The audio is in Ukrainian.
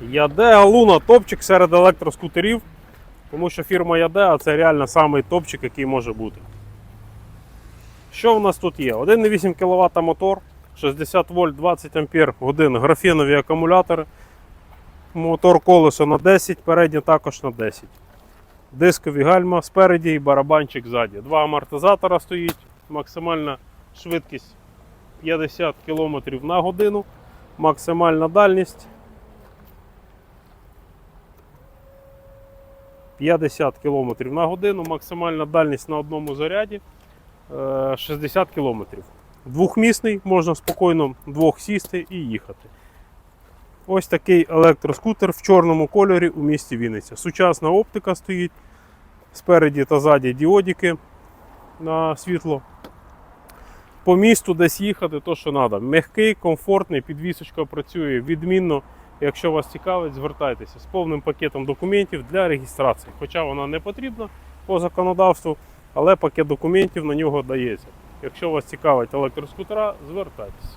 Ядеа Луна топчик серед електроскутерів, тому що фірма Ядеа це реально самий топчик, який може бути. Що в нас тут є? 1,8 кВт мотор, 60 вольт 20 ампер годин графенові акумулятори. Мотор колесо на 10, переднє також на 10. Дискові гальма спереді і барабанчик ззаді. Два амортизатора стоїть, максимальна швидкість 50 км на годину, максимальна дальність 50 км на годину, максимальна дальність на одному заряді е, 60 км. Двохмісний, можна спокійно двох сісти і їхати. Ось такий електроскутер в чорному кольорі у місті Вінниця. Сучасна оптика стоїть. Спереді та ззаді діодики на світло. По місту десь їхати, то що треба. Мягкий, комфортний, підвісочка працює відмінно. Якщо вас цікавить, звертайтеся з повним пакетом документів для реєстрації. Хоча вона не потрібна по законодавству, але пакет документів на нього дається. Якщо вас цікавить електроскутера, звертайтеся.